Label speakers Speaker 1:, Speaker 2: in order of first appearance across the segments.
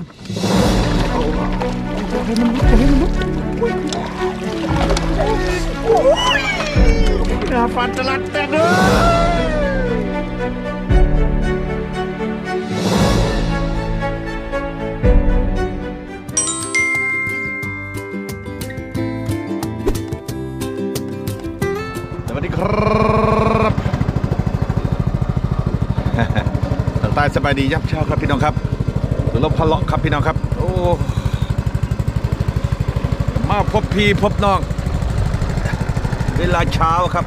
Speaker 1: หน้าฟันตลัดแต่เด้อสวัสดีครับทางใต้สบายดียับเช้าครับพี่น้องครับ หรือลมพะเลาะครับพี่น้องครับ โอ้มาพบพี่พบน้อง เวลาเช้าครับ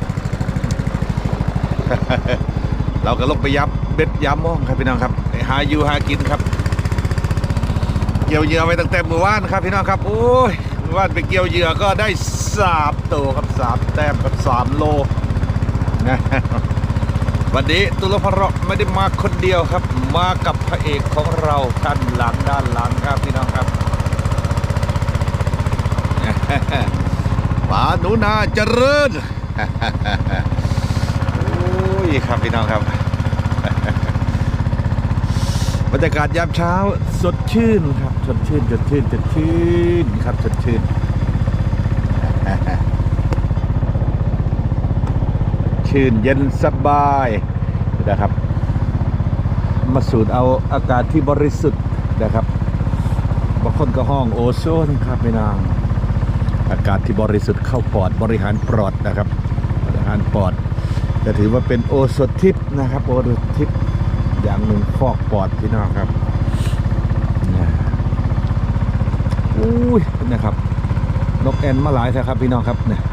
Speaker 1: เราก็ลงไปยับเบ็ดยามมองครับพี่น้องครับหาอยู่หากินครับ เกี่ยวเหยื่อไว้ตั้งแต่เมื่อวานครับ พี่น้องครับ โอ้ยมื่อวานไปเกี่ยวเหยื่อก็ได้สามตัวครับสามแต้มกับสามโลนะ วันนี้ตุลพระไม่ได้มาคนเดียวครับ มากับพระเอกของเราด้านหลังด้านหลังครับพี่น้องครับป๋าหนูนาเจริญโอ้ยครับพี่น้องครับบรรยากาศยามเช้าสดชื่นครับสดชื่นสดชื่นสดชื่นครับสดชื่น ชื่นเย็นสบายนะครับ มาสูดเอาอากาศที่บริสุทธิ์นะครับบางคนก็ห้องโอโซนครับพี่น้องอากาศที่บริสุทธิ์เข้าปอดบริหารปอดนะครับ บริหารปอดจะถือว่าเป็นโอสถทิพย์นะครับโอสถทิพย์อย่างหนึ่งฟอกปอดพี่น้องครับนะอุ้ยนะครับ นกแอ่นมาหลายแท้ครับพี่น้องครับเนี่ย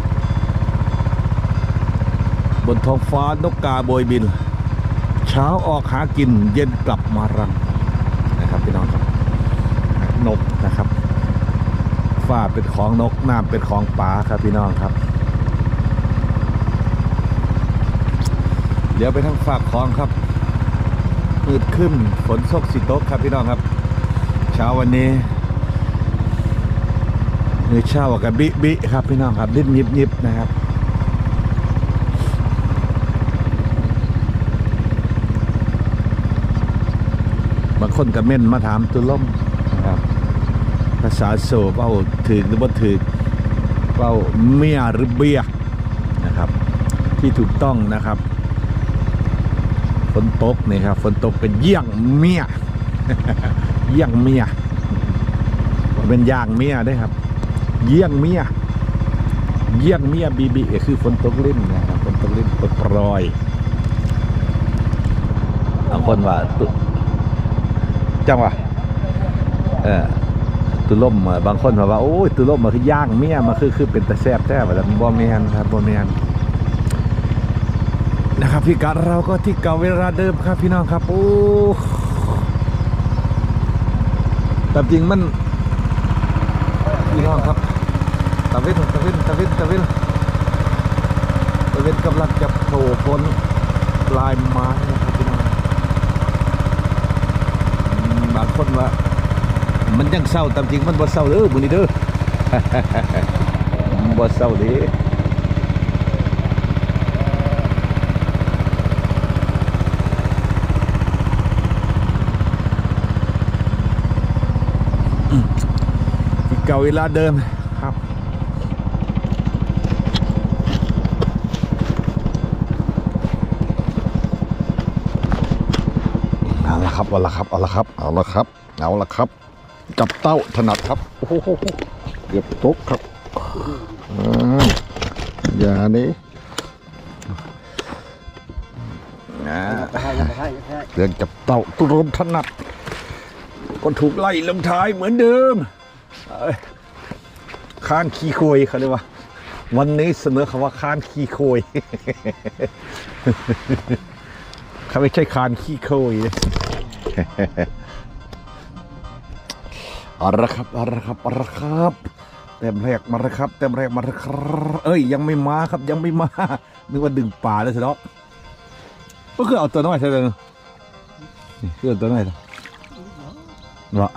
Speaker 1: บนท้องฟ้านกกาโบยบิน เช้าออกหากินเย็นกลับมารังนะครับพี่น้องครับนกนะครับฟ้าเป็นของนกน้ำเป็นของป่าครับพี่น้องครับ เดี๋ยวไปทางฝากของครับมืดขึ้นฝนซกสิโตกครับพี่น้องครับ เช้าวันนี้มือเช้ากับบิบิครับพี่น้องครับดิ้นยิบยิบนะครับ บาง คนกับเม่นมาถามตุล่มนะครับภาษาโซเป้าถือหรือบ่ถือเป้าเมียหรือเบียนะครับ ที่ถูกต้องนะครับฝนตกนี่ครับฝนตกเป็นเยี่ยงเมียเยี่ยงเมียบ่เป็นย่างเมียได้ครับ เยี่ยงเมียเยี่ยงเมียบีบีก็คือฝนตกลิ้นนะครับฝนตกลิ้นตกปรอยบางคนว่าตุ จังวะเออตุล่มบางคนบอกว่าโอ้ยตุล่มมาคือย่างเมียมาคือคือเป็นตะแซบแท้แบบบ่แมนครับบ่แมนนะครับพี่กัดเราก็ที่เก่าเวลาเดิมครับพี่น้องครับโอ้แต่จริงมันพี่น้องครับตะเวนตะเวนตะเวนตะเวนตะเวนกำลังจะโผล่พ้นปลายไม้นะครับพี่น้องอืมบาง คนว่า มันยังเศร้าตามจริงมันบ่เศร้าเด้อมื้อนี้เด้อบ่เศร้าเด้เก่าเวลาเดิมครับ เอาละครับเอาละครับ เอาละครับ เอาละครับ เอาละครับ จับเต้าถนัดครับ โอ้โหเกือบตกครับอ่าอย่านี้นะเรื่องจับเต้าตุรมถนัด ก็ถูกไล่ลงท้ายเหมือนเดิมเอ้ยค้านขี้โคยเขาเรียกว่า วันนี้เสนอคำว่าค้านขี้โคยเขาไม่ใช่คานขี้โคยนะ เอาละครับเอาละครับเอาละครับเต็มแรกมาแล้วครับเต็มแรกมาแล้วครับเอ้ยยังไม่มาครับยังไม่มานึกว่าดึงป่าแล้วสิเนาะก็คือเอาตัวน้อยใช่ไหมนี่คือเอาตัวน้อยเหรอเนาะ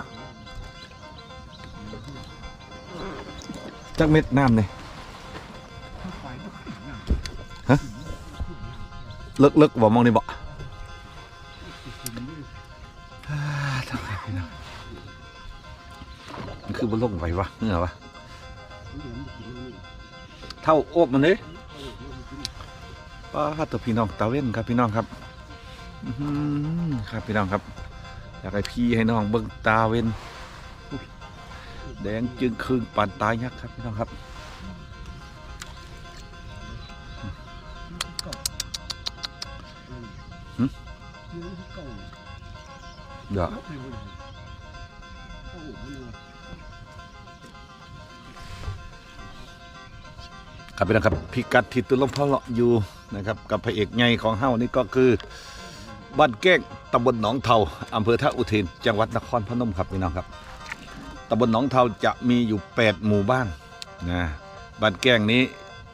Speaker 1: จักเม็ดน้ำเนี่ยฮะเลิกเลิกบ่มองนี่บ่ คือบ่ลงไปวะเหงือวะเท่าโอบมันเลยป้าตัวพี่น้องตาเว้นครับพี่น้องครับอื้อหือครับพี่น้องครับ อยากให้พี่ให้น้องเบิ่งตาเว้นแดงจึงครึ่งปานตายยักษ์ครับพี่น้องครับเดี๋ยว ครับพี่น้องครับพิกัดที่ตุลมพะเลาะอยู่นะครับกับพระเอกใหญ่ของเฮานี่ก็คือบ้านแก้งตำบลหนองเทาอำเภอท่าอุเทนจังหวัดนครพนมครับพี่น้องครับตำบลหนองเทาจะมีอยู่ 8 หมู่บ้านนะบ้านแก้งนี้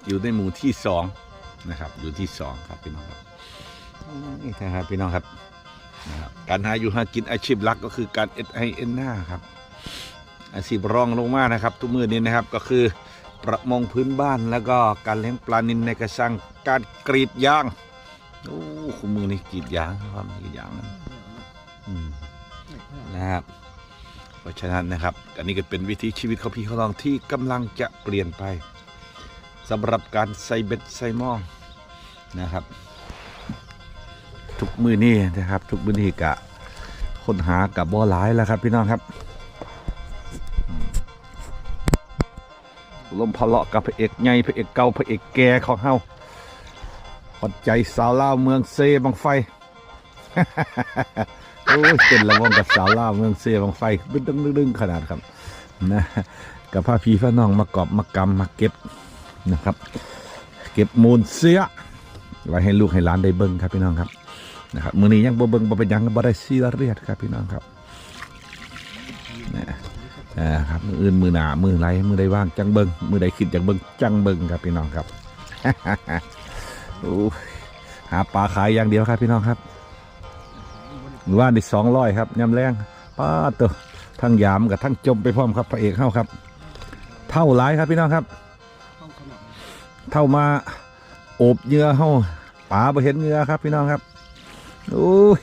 Speaker 1: อยู่ในหมู่ที่สองนะครับอยู่ที่สองครับพี่น้องครับนี่นะครับพี่น้องครับนะครับการหาอยู่หากินอาชีพหลักก็คือการเอ็ดไอเอ็นหน้าครับอาชีพรองลงมานะครับ ทุกมือนี้นะครับก็คือ ประมงพื้นบ้านแล้วก็การเลี้ยงปลานินในกระชังการกรีดยางโอ้คุณมือนี่กรีดยางครับกรีดยางนะครับเพราะฉะนั้นนะครับ อันนี้ก็เป็นวิถีชีวิตของพี่เขาลองที่กำลังจะเปลี่ยนไปสำหรับการใส่เบ็ดใส่หม้อนะครับ ทุกมือนี่นะครับ ทุกมือนี่กะค้นหากับบ่อหลายแล้วครับ พี่น้องครับ ลมพะเลาะกับพระเอกใหญ่พระเอกเก่าพระเอกแก่ของเฮาปัจใจสาวลาวเมืองเซบังไฟโอ้ยเป็นละวงกับสาวลาวเมืองเซบังไฟดึงดึงดึงดึงขนาดครับนะกับพาพี่พาน้องมากอบมากำมาเก็บนะครับ เก็บมูลเสื้อไว้ให้ลูกให้หลานได้เบิ่งครับพี่น้องครับนะครับมือนี้ยังบ่เบิ่งบ่เป็นยังบ่ได้ซีเรียสครับพี่น้องครับนะ อ่าครับมืออื่นมือหนามือไรมือใดว่างจังเบิงมือใดคิดจังเบิงจังเบิงครับพี่น้องครับโอ้หาปลาขายอย่างเดียวครับพี่น้องครับมือว่านได้สองร้อยครับยำแรงป้าตัวทั้งยามกับทั้งจมไปพร้อมครับพระเอกเข้าครับ เท่าหลายครับพี่น้องครับ เท่ามาโอบเหงื่อเฮาปลาไปเห็นเหงื่อครับพี่น้องครับโอ้ย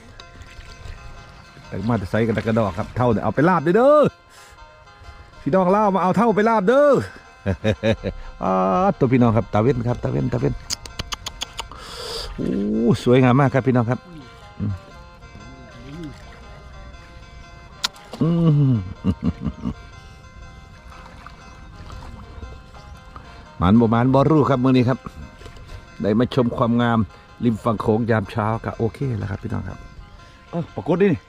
Speaker 1: แต่มาจะใส่กันตะกระดอกครับ เท่าเนี่ยเอาไปลาบเด้อเด้อ พี่น้องเล่ามาเอาเท่าไปลาบเด้ออาตัวพี่น้องครับตาเว้นครับตาเว้นตาเว้นโอ้สวยงามมากครับพี่น้องครับอืมอืมหมันบ่หมันบ่รู้ครับมื้อนี้ครับ ได้มาชมความงามริมฝั่งโขงยามเช้าก็โอเคแล้วครับพี่น้องครับเออปรากฏดินี่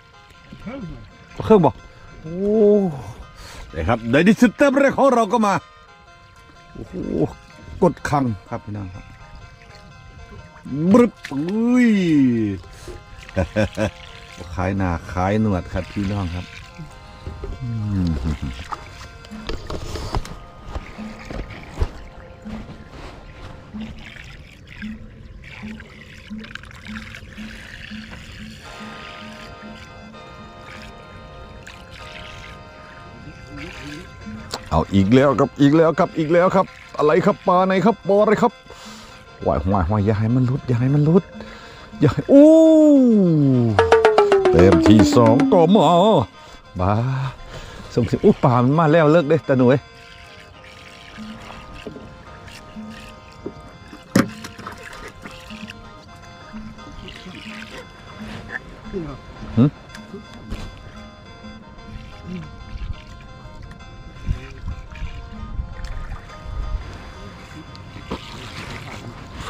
Speaker 1: เครื่องบอกโอ้ ได้ครับในดิจิตอลแรกของเราก็มา โอ้โห กดคังครับพี่น้องครับบรึบอุ้ยขายหนาขายหนวดครับพี่น้องครับ เอาอีกแล้วครับอีกแล้วครับอีกแล้วครับ อะไรครับปลาไหนครับปลาอะไรครับวายวายวายอย่าให้มันลุดอย่าให้มันลุดอย่าให้โอ้เต็มที่สองก็มาบ้าส่งสิอู้ปลามันมาแล้วเลิกเด้ตาหนุ่ย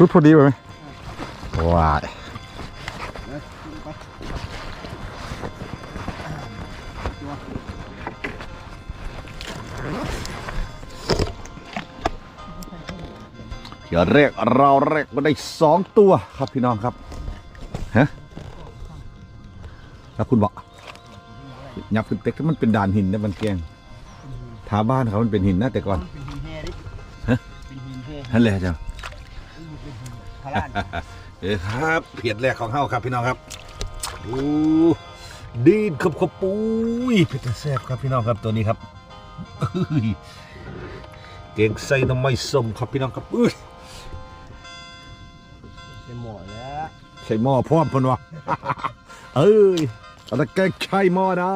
Speaker 1: ชุดพอดีไปไหมว้ายเดี๋ยวแรกเราแรกมาได้สองตัวครับพี่น้องครับฮะแล้วคุณบอกยับขึ้นเต็กถ้ามันเป็นด่านหินนะมันแกงทาบ้านเขามันเป็นหินนะแต่ก่อน
Speaker 2: เป็นหินแห่ดิ
Speaker 1: ฮะ
Speaker 2: เป็นหินแห่
Speaker 1: นั่นแหละจ้ะ
Speaker 2: พลาน
Speaker 1: เออครับเพียดแรกของเฮาครับพี่น้องครับโอ้ดีดขับขบปุ้ยเผ็ดแซ่บครับพี่น้องครับตัวนี้ครับอื้อเก่งใส่น้ำไม่ส้มครับพี่น้องครับอุ้ย
Speaker 2: เป็นหมอแล้ว
Speaker 1: ใส่หม้อพร้อมเพิ่นวะเอ้ยเอาแต่แกงใช้หม้อนะ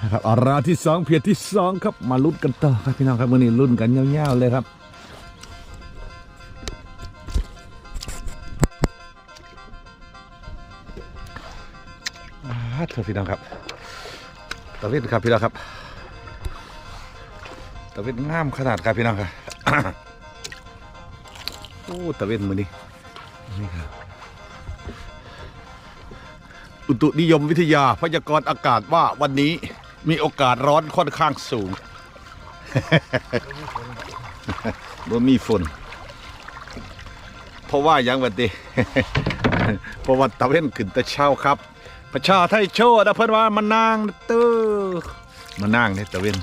Speaker 1: นะครับอาราที่สองเพียรที่สองครับมาลุ้นกันต่อครับพี่น้องครับวันนี้ลุ้นกันยาวๆเลยครับ อ่าเถอะพี่น้องครับตะเวนครับพี่น้องครับตะเวนงามขนาดครับพี่น้องครับโอ้ตะเวนมือนี้นี่ครับอุตุนิยมวิทยาพยากรณ์อากาศว่าวันนี้มีโอกาสร้อนค่อนข้างสูงบ่มีฝนเพราะว่ายังวันดีเพราะว่าตะเว้นขึ้นแต่เช้าครับ ประชาไทยโชว์นะเพิ่นว่ามันนางเตื้อมันนางเนี่ยตะเวน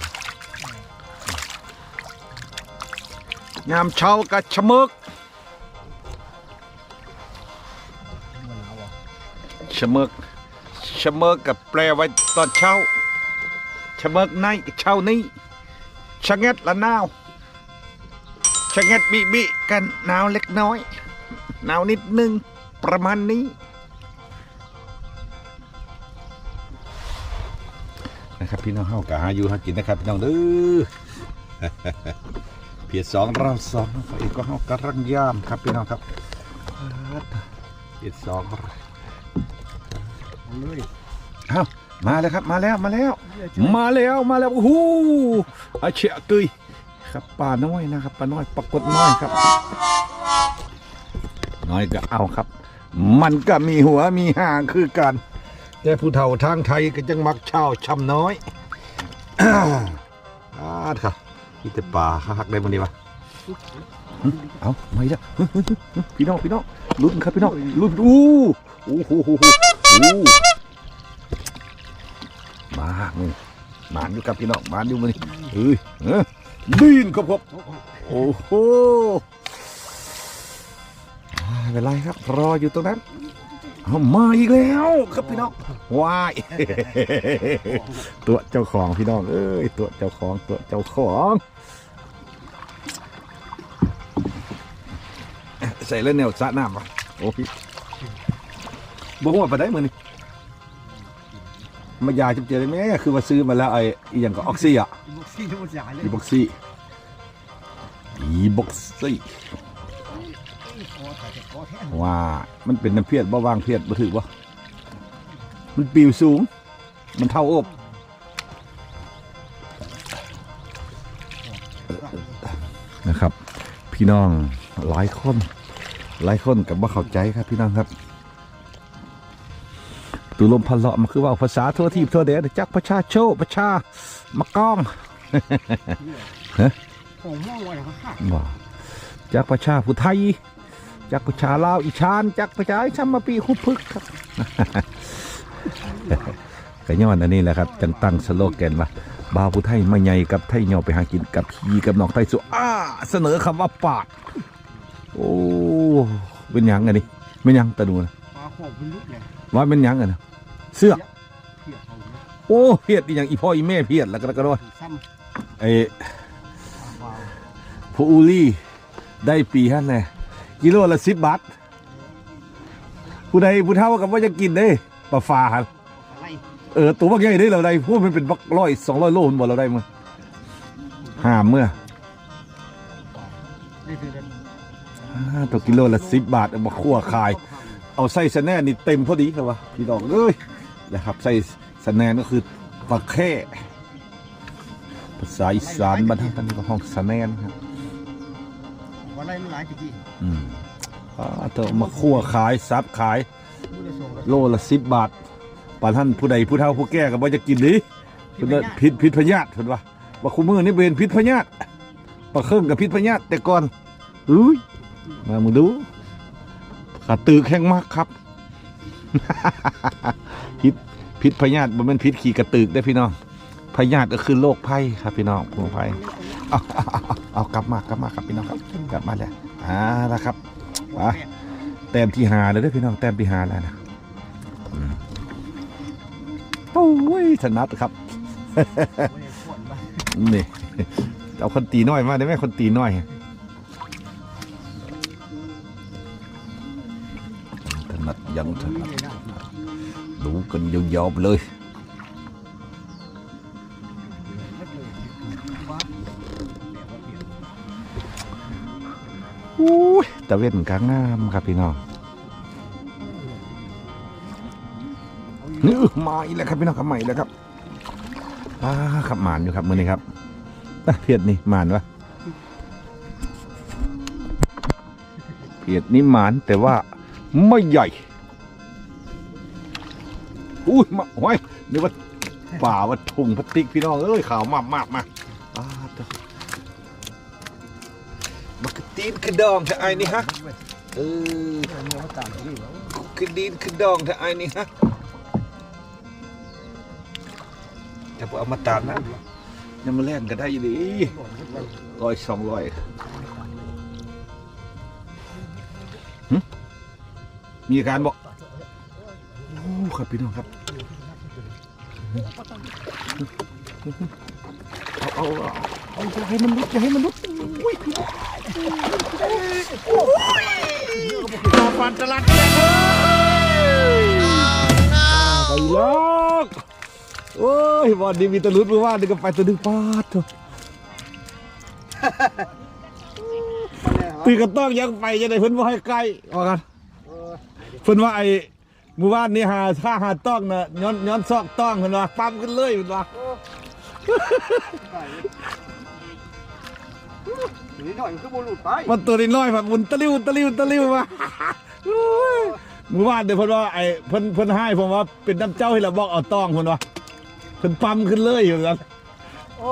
Speaker 1: ยามเช้ากะชะมึกชะมิกชะมิกกับแปลไว้ตอนเช้าชะมิกในเช้านี้ชะเงัดละนาวชะเงัดบิบิกันหนาวเล็กน้อยหนาวนิดนึงประมาณนี้ พี่น้องเฮากะหาอยู่หากินนะครับพี่น้องเด้อเพียรสองเราสองน้องเอกก็เฮากำลังยามครับพี่น้องครับเพียรสอง
Speaker 2: เอาเลย
Speaker 1: เอ้ามาแล้วครับมาแล้วมาแล้ว มาแล้วมาแล้วโอ้โหอาเชียกุยครับปลาน้อยนะครับปลาน้อยปรากฏน้อยครับ น้อยก็เอาครับ มันก็มีหัวมีหางคือกัน แต่ผู้เฒ่าทางไทยก็จังมักเช่าชำน้อยอาดค่ะนี่แต่ป่าคักได้มันดีวะเอาไม่ละพี่น้องพี่น้องลุ้นครับพี่น้องลุ้นอู้โอ้โหอู้มามึงหมานอยู่กับพี่น้องหมานอยู่มันเฮ้ยเอ้อดินครับผมโอ้โหไม่เป็นไรครับ รออยู่ตรงนั้น มาอีกแล้วครับพี่น้องว้ายตัวเจ้าของพี่น้องเอ้ยตัวเจ้าของตัวเจ้าของใส่แล้วแนวสระน้ำปะโอ้พี่บอกว่าไปได้มือนี่มายาจุบเจอได้ไหมคือว่าซื้อมาแล้วไอ้อีหยังก็ออกซิอะ
Speaker 2: อีบอกซี่ทั้งหมดอย่างเลย
Speaker 1: อีบ็อกซี่อีบ็อกซี่ ว่ามันเป็นน้ำเพียรบ่วางเพียรบ่ถือบ่มันปิวสูง มันเท่าอบนะครับ พี่น้องหลายคน หลายคนกับว่าเข้าใจครับ พี่น้องครับตุลมพันเลาะมันคือว่าภาษาทั่วทีบทั่วแดนจักประชาโชประชามากล้อง
Speaker 2: ของม่วงไว้เขาฆ่า
Speaker 1: ว่าจักประชาผู้ไทย จักประชาลาวอีชานจักประชาไอ้ชัมมาปีคุพึกครับก็ย้อนอันนี้แหละครับจังตั้งสโลแกนว่าบาวผู้ไทยมาใหญ่กับไทยเหยาไปหากินกับพีกับน้องไทยสุอ้าเสนอคำว่าปาดโอ้เป็นหยังอันนี้เป็นหยังตะดูนะ
Speaker 2: ปลาขอบเป็นลุกเลย
Speaker 1: ว่าเป็นหยังอันนะเสื้อ
Speaker 2: เพียเขาเนี่ย
Speaker 1: โอ้เพียดอีหยังอีพ่ออีแม่เพียดแล้วก็แล้วก็ด้วย
Speaker 2: ซ้
Speaker 1: ไอ้ำ
Speaker 2: ปลา
Speaker 1: ผู้อูลี่ได้ปีฮั่นแน่ กิโลละสิบบาทผู้ใดผู้เฒ่ากับว่าจะกินได้ปลาฟ้าครับ
Speaker 2: อะ
Speaker 1: เออตัวบักใหญ่ได้เราได้พวกมันเป็นบักร้อยสองร้อยโลมันบ่เราได้มั้งห้าเมื่อ
Speaker 2: ต่อกัน
Speaker 1: อ่าตัวกิโลละสิบบาทเอามาคั่วขาย เอาไส้สแหนนี่เต็มพอดีครับวะพี่น้องเอ้ยนะครับไส้สแหนก็คือปลาแค่ภาษาอีสานบรรทัดตันนี้ก็ห้องสแหนครับ
Speaker 2: วันไรมันหลายกี่ที่
Speaker 1: อืมอ่าเธอเอามาคั่วขายซับขาย
Speaker 2: ผู้ได้ส่ง
Speaker 1: โลละสิบบาทปานท่านผู้ใดผู้เฒ่าผู้แก่ก็บ่จะกินดิเพิ่นว่าพิษพิษพญาติเพิ่นว่าว่าคุมือนี่เป็นพิษพญาติปลาเครื่องกับพิษพญาติแต่ก่อนอุ้ยมามึงดูขาตือแข็งมากครับ พิษพิษพญาติบ่แม่นพิษขี่กระตึกได้อพี่น้องพญาติก็คือโรคภัยครับพี่น้องโรคภัย เอาเอาเอาเอากลับมากลับมาครับพี่น้องครับกลับมาแล้วอ่าละครับอะแต้มที่หาเลยเด้อพี่น้องแต้มที่หาแล้วนะอืมโอ้ยถนัดครับ นี่ เอาคนตีน้อยมาได้ไหมคนตีน้อยถนัดยังถนัดดูกันยาวๆไปเลย ตะเวนกลางงามครับพี่น้องนี่มาอีกแล้วครับพี่น้องครับใหม่แล้วครับอ่าขับหมานอยู่ครับมือนี้ครับเพียดนี่หมานวะเพียดนี่หมานแต่ว่าไม่ใหญ่อุ้ยมาโอ้ยนึกว่าป่าว่าถุงพลาสติกพี่น้องเอ้ยขาวมากมากมา มากระตีนกระดองแต่ไอ้นี่ฮะเออ
Speaker 2: เนื้อต่างกันนี่เหรอ
Speaker 1: คือดินคือดองถ้าไอ้นี่ฮะจะเอามาตากนะยังมาแล่นก็ได้อยู่ดีร้อยสองร้อยหึมีอาการบอกโอ้ครับพี่น้องครับ เอาเอาอย่าให้มันลุดอย่าให้มันลุดอุ้ยพี่น้อฟันตลาดเที่ยงเลยไปล็อกโอ้ยวันนี้มีตะลุดเมื่อวานนี่ก็ไปตัวหนึงปาดเถอะตีกระต้องยังไปจะได้เพิ่นว่าให้ใกล้ว่ากันเพิ่นว่าไอ้เมื่อวานนี้หาถ้าหาต้องนะย้อนย้อนซอกต้องเพิ่นว่าปั๊มขึ้นเลยเพิ่นว่า
Speaker 2: นี่หน่อยมันคือโบลูดไป
Speaker 1: มันตัวน้อยๆแบบมุนตะลิ้วตะลิ้วตะลิ้วมาโอ้ยเมื่อวานเดี๋ยวเพิ่นว่าไอ้เพิ่นเพิ่นให้ผมว่าเป็นน้ำเจ้าให้เราบอกเอาต้องเพิ่นว่าเพิ่นปั๊มขึ้นเลยอยู่นั้น
Speaker 2: โอ้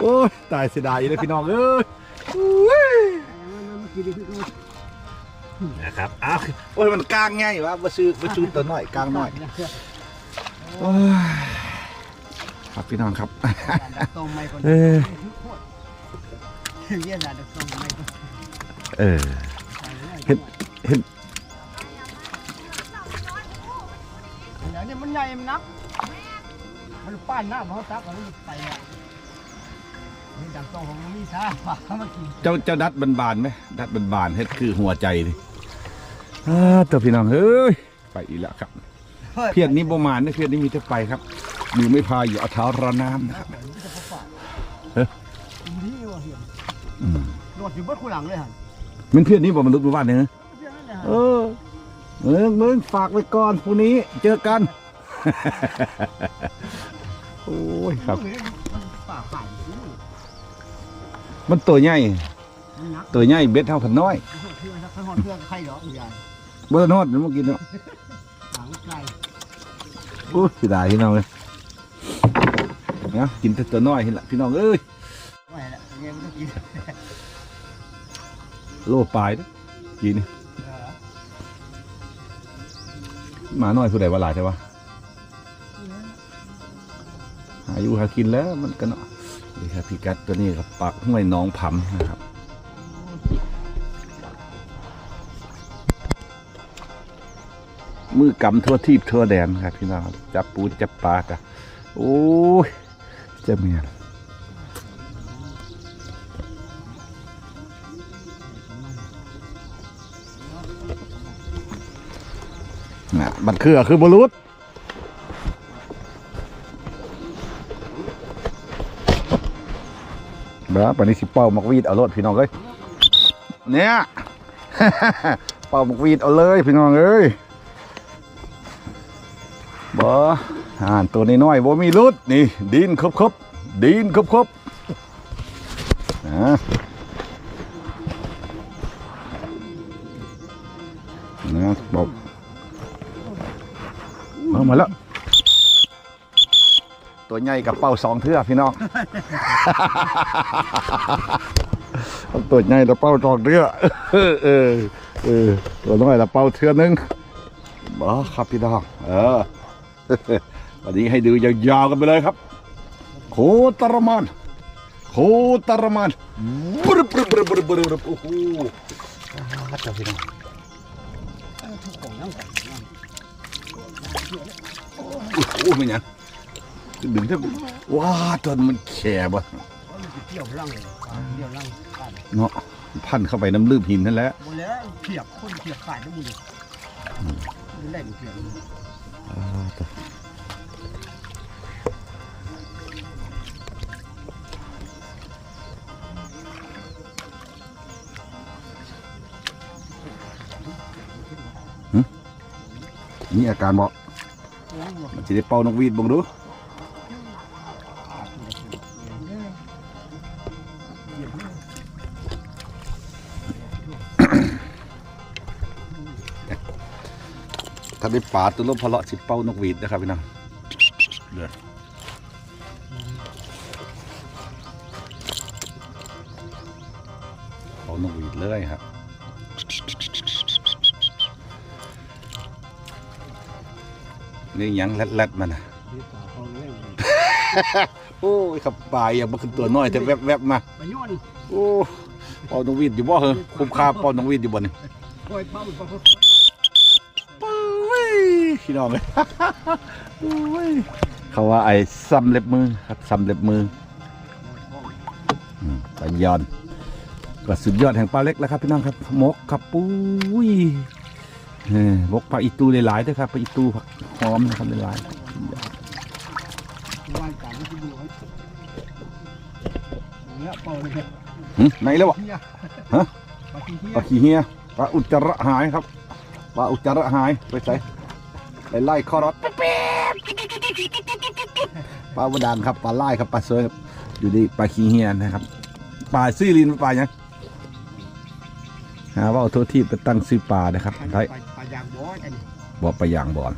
Speaker 1: โอ้ยตายเสียดายเลยพี่น้องเอ้ย
Speaker 2: นะ
Speaker 1: ครับอ้าวโอ้ยมันกลางง่ายวะมาซื้อมาซื้อตัวหน้อยกลางหน้อย ครับพี่น้องครับ
Speaker 2: ตรงไม่คน
Speaker 1: เออ
Speaker 2: เยี่ยนดักตรงไม่คน
Speaker 1: เออเห็นเห็น
Speaker 2: เดี๋ยวนี้มันใหญ่มันนักมันป้านหน้ามันเขาซักมันไปอะนี่ดังตรงของมีซ่าปากเขามากิน
Speaker 1: เจ้าเจ้าดัดบานๆไหมดัดบานๆเฮ็ดคือหัวใจนี่อ้าตัวพี่น้องเอ้ยไปอีกแล้วครับ เพียรนี้ประมาณนะเพียรนี้มีแต่ไปครับ มือไม่พายอยู่เอาเท้าระน้ำนะครับ
Speaker 2: นี่ว่าเหี้ย
Speaker 1: อืม
Speaker 2: โดดอยู่บนคู่หลังเลยฮะ
Speaker 1: มันเพียรนี้บอกมนุษย์หมู่บ้านเนี่ยนะ
Speaker 2: เพี้ยนนั่นแหละ
Speaker 1: เออเมืองเมืองฝากไว้ก่อนพรุ่งนี้เจอกัน โอ้ยครับ
Speaker 2: มันป่าไผ่
Speaker 1: มันตัวใหญ่
Speaker 2: มันนัก
Speaker 1: ตัวใหญ่เบ็ดเท่าพันน้อย
Speaker 2: เพื่อนถ้าหอดเพื่อนใครเหรอคุณยาย
Speaker 1: บ่ทันฮอดเมื่อกี้เนาะ
Speaker 2: หางไก่
Speaker 1: โอ้ยเสิได้พี่น้องเลย เนาะกินแต่ตัวน้อยเห็นละพี่น้องเอ้ย
Speaker 2: ไม่ละเงี้ยมันต้องกิน
Speaker 1: โลปลายเด้อกินนี่หมาน้อยผู้ใดว่าหลายใช่ปะหาอยู่หากินแล้วมันก็เนาะนี่ครับพี่กัดตัวนี้ครับปากห้วยหน้องผำนะครับมือกำทั่วทีบทั่วแดนครับพี่น้องจับปูจับปลากะโอ้ย เจะเมียนน่ะมันคือคือบรุษบ้าปานนี้สิเป้ามักวีดเอารถพี่น้องเอ้ยเนี่ยเป้ามักวีดเอาเลยพี่น้องเอ้ยบ่อ่านตัวน้อยๆบ่มีรุดนี่ดินครบครบดินครบครบนะนะบอกเอามาแล้วตัวใหญ่กับเป้าสองเทือพี่น้องตัวใหญ่แล้วเป้าสองเทือเออเออเออตัวน้อยแล้วเป้าเทือนึงบ่ครับพี่น้องเออ วันนี้ให้ดูยาวๆกันไปเลยครับ โคตรมานโคตรมานบรึบรึบรึบรึบรึบรึบโอ้โหเจ้าพี่น้อง
Speaker 2: ทุกของนั่งกัน
Speaker 1: โอ้โหมันยังดึงเท่าว้าตัวมันแข็บ่
Speaker 2: มันเกี่ยวร่างเลยเกี่ยวร่างขาด
Speaker 1: เนาะพันเข้าไปน้ำลืบหินนั่นแหละ
Speaker 2: หมดแล้วเขียบคนเขียบขาดทั้งหมดเลยมันแหลมเขียบ
Speaker 1: อ่าตัวมีอาการบ่มันจะได้เป่านกวีดบ่งดูถ้าได้ปลาตัวลมพะเลาะสิเป่านกวีดนะครับพี่น้องเดือด นี่หยังแรดๆมันนะโอ้ยขับปลายอย่างมันขึ้นตัวน้อยแต่แวบๆมา
Speaker 2: ไปย้อน
Speaker 1: โอ้เป่านกหวีดอยู่บ่เหรอคุ้มค่าเป่านกหวีดอยู่บ่นี่
Speaker 2: คอยปั๊มปั๊มปั๊ม
Speaker 1: ป้ยพี่น้องเลยโอ้ยเขาว่าไอ้ซ้ำเล็บมือครับซ้ำเล็บมืออืมปลายอนก็สุดยอดแห่งปลาเล็กแล้วครับพี่น้องครับมกครับปุ้ย เออมกปลาอีตูหลายๆด้วยครับปลาอีตูผักหอมนะครับหลาย
Speaker 2: วานกายเป่าเลย
Speaker 1: ๆไหนแล้ววะฮะ
Speaker 2: ปลาขี้เหี้
Speaker 1: ยขี้เฮียปลาอุจจาระหายครับปลาอุจจาระหายไปใส่ไล่ไล่คอรอดแป๊บปลาวดานครับปลาไล่ครับปลาเซยครับอยู่ดีปลาขี้เฮียนะครับปลาซีลินปลาหยังหาว่าเอาโทษที่ไปตั้งซื้อปลานะครับได้
Speaker 2: ปลายางบ่อกัน
Speaker 1: บ่อปลาย่างบ่อน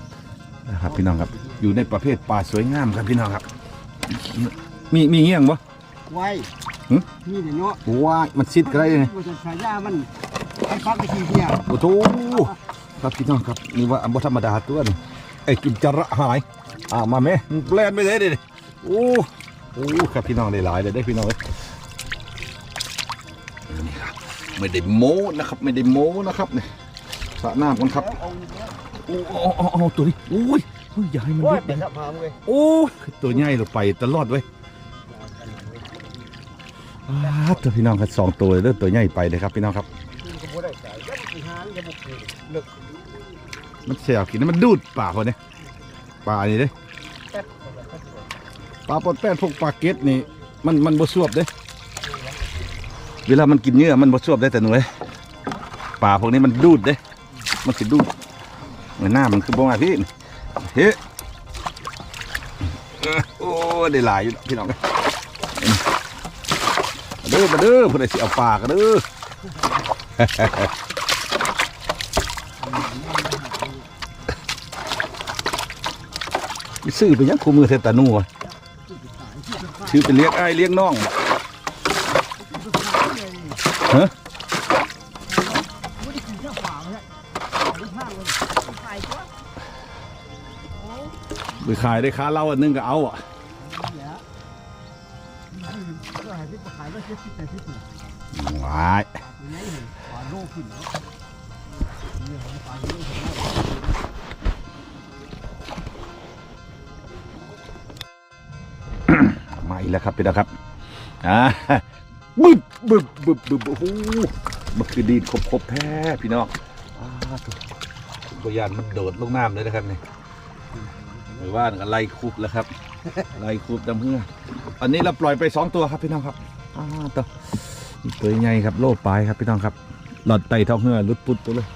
Speaker 1: นะครับ พี่น้องครับ อยู่ในประเภทปลาสวยงามครับพี่น้องครับ มีมีเงี้ยงบ่
Speaker 2: ไว้
Speaker 1: หึ
Speaker 2: นี่เดี๋ยวเนาะ
Speaker 1: ว้ายมันซิดก็ได้ไง
Speaker 2: มันจะฉายามันไอ้ปักไอ้ขี้เหี้ย
Speaker 1: โอ้โหครับพี่น้องครับนี่ว่าอันบ่ธรรมดาตัวนี่ไอ้กินจะระหายอ่ามาไหมมึงแปลนไปเลยดิโอ้โอ้ครับพี่น้องได้หลายเลยได้พี่น้องเลยนี่ครับไม่ได้โม้นะครับ ไม่ได้โม้นะครับเนี่ย สระน้ำกันครับ
Speaker 2: เอาอีกแล้ว
Speaker 1: โอ้โอ้โอ้โอ้ตัวนี้โอ้ยเฮ้ยอย่าให้มัน
Speaker 2: โอ้
Speaker 1: รุ
Speaker 2: ย
Speaker 1: ด
Speaker 2: เป็น
Speaker 1: นะ
Speaker 2: สะพานเลย
Speaker 1: โอ้ยตัวใหญ่เราไปตลอดเว้ยอ้าวตัวพี่น้องครับสองตัวเลยเด้อตัวใหญ่ไปเลยครับพี่น้องครับ
Speaker 2: มันก็บ่ได้สายยังสิหางจะบุกเลิก
Speaker 1: มันแสบกินนะมันดูดปากคนเนี่ยปลานี่เด้
Speaker 2: แป๊บ
Speaker 1: ปลาปนแป้นพวกปลาเก็ตนี่มันมันบ่สวบเด้เวลามันกินเนื้อมันบ่สวบได้แต่หนูเอ้ยปลาพวกนี้มันดูดเด้ มันสิดูดเหมือนหน้ามันคือบ่มาพี่เฮ้เออโอ้ได้หลายอยู่พี่น้องเอ้ยมาเด้อมาเด้อผู้ใดสิเอาปลากันเด้อซื้อไปยังคู่มือเทตานูอะชื่อเป็นเลี้ยงไอ้เลี้ยงน้องฮะ
Speaker 2: ไปขาย
Speaker 1: ได้ค้าเหล้าอันนึงก็เอาอะ
Speaker 2: ว้า
Speaker 1: ยมาอีกแล้วครับพี่น้องครับอ่าบึบบึบบึบบึบโอ้โหมันคือดีดครบครบแท้พี่น้องอ้าตัวยานมันโดดลงน้ำเลยนะครับเนี่ห รือว่าก็ไล่คูบแล้วครับ ไล่คูบดำเพื่ออันนี้เราปล่อยไปสองตัวครับพี่น้องครับอ้าวตัวนี่ตัวใหญ่ครับโลปลายครับพี่น้องครับ หลอดไตท้องเหือลุดปุดตัวเลย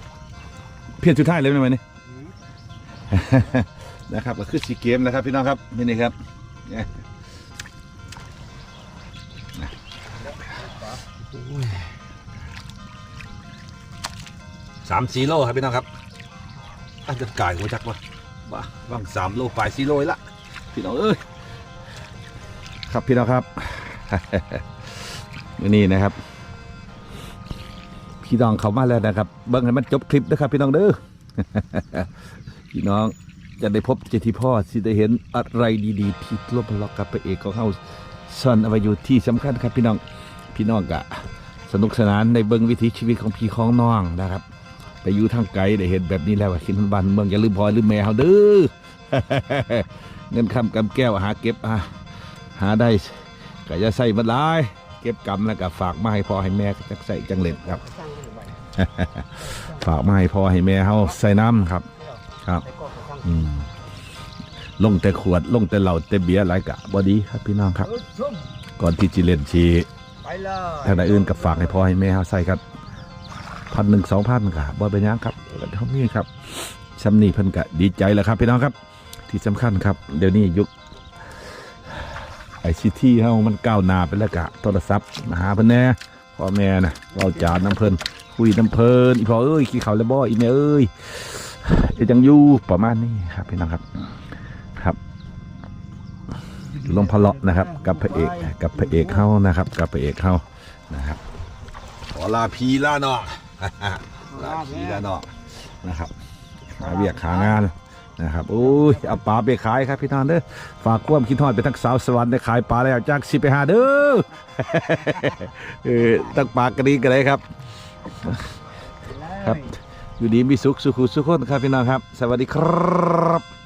Speaker 1: เพียรสุดท้ายเลยไหมวันนี้นะครับก็คือสีเกมนะครับพี่น้องครับนี่นี่ครับเนี่ยนะสามสี่โลครับพี่น้องครับอาจจะกายหัวจักวะ บ้าว่างสามโลปลายสี่โลอีกละพี่น้องเอ้ยครับพี่น้องครับนนี้นะครับ พี่น้องเขามาแล้วนะครับเบิ้งให้มันจบคลิปนะครับ พี่น้องเด้อพี่น้องจะได้พบเจาที่พ่อสิได้เห็นอะไรดีๆ ที่ร่วมพลอกกับพระเอกของเฮาซ่อนเอาไว้อยู่ที่สำคัญครับ พี่น้องพี่น้องกะสนุกสนานในเบิ้งวิถีชีวิตของพี่ของน้องนะครับ ไปอยู่ทางไกลได้เห็นแบบนี้แล้วว่าคิดบ้านเมืองอย่าลืมพอลืมแม่เฮาเด้อเงินคำกำแก้วหาเก็บหาหาได้ก็จะใส่มันหลาย เก็บกำแล้วก็ฝากมาให้พ่อให้แม่จักใส่จังเล่นครับ
Speaker 2: สร้างขึ้นไป
Speaker 1: ฝากมาให้พ่อให้แม่เฮาใส่น้ำครับ ครับอืมลงแต่ขวดลงแต่เหล้าแต่เบียร์หลายกะบอดีครับพี่น้องครับ ก่อนที่จะเล่นชีทางใดอื่นกับฝากให้พ่อให้แม่เฮาใส่ครับ พันหนึ่งสองพันกะบ่เป็นยังครับเท่านี้ครับซ้ำนี่เพิ่นก็ดีใจแล้วครับพี่น้องครับ ที่สำคัญครับ เดี๋ยวนี้ยุคไอซีทีเฮามันก้าวหน้าไปแล้วกะโทรศัพท์มาหาเพิ่นแน่พ่อแม่นะเราจานน้ำเพลินคุยน้ำเพลินอีพ่อเอ้ยขี้เขาแล้วบ่อีแม่เอ้ยไอจังอยู่ประมาณนี้ครับพี่น้องครับครับลงพะเลาะนะครับ กับพระเอกกับพระเอกเขานะครับ กับพระเอกเขานะครับขอลาพีลาเนาะ ลาพีลาเนาะนะครับหาเวียกหางานนะครับโอ้ยเอาปลาไปขายครับพี่น้องเด้อฝากความคิดทอดไปทั้งสาวสวรรค์ได้ขายปลาแล้วจากสิไปหาเด้อเออตั้งปลากระดีกันเลยครับ ครับ อยู่ดีมีสุขสุขุสุขคนครับพี่น้องครับ สวัสดีครับ